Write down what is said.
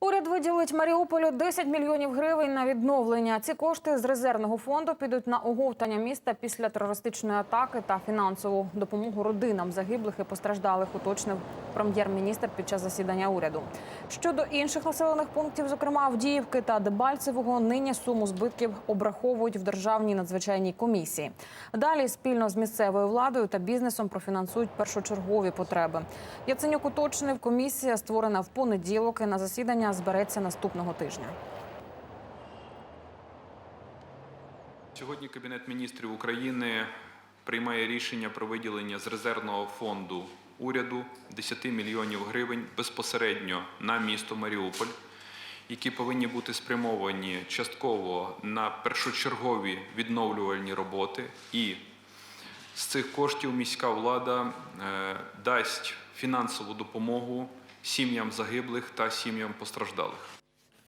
Уряд виділить Маріуполю 10 мільйонів гривень на відновлення. Ці кошти з резервного фонду підуть на оговтання міста після терористичної атаки та фінансову допомогу родинам загиблих і постраждалих, уточнив прем'єр-міністр під час засідання уряду. Щодо інших населених пунктів, зокрема Авдіївки та Дебальцевого, нині суму збитків обраховують в державній надзвичайній комісії. Далі спільно з місцевою владою та бізнесом профінансують першочергові потреби. Яценюк уточнив, комісія створена в понеділок і на засідання збереться наступного тижня. Сьогодні Кабінет міністрів України приймає рішення про виділення з резервного фонду уряду 10 мільйонів гривень безпосередньо на місто Маріуполь, які повинні бути спрямовані частково на першочергові відновлювальні роботи. І з цих коштів міська влада е, дасть фінансову допомогу сім'ям загиблих та сім'ям постраждалих.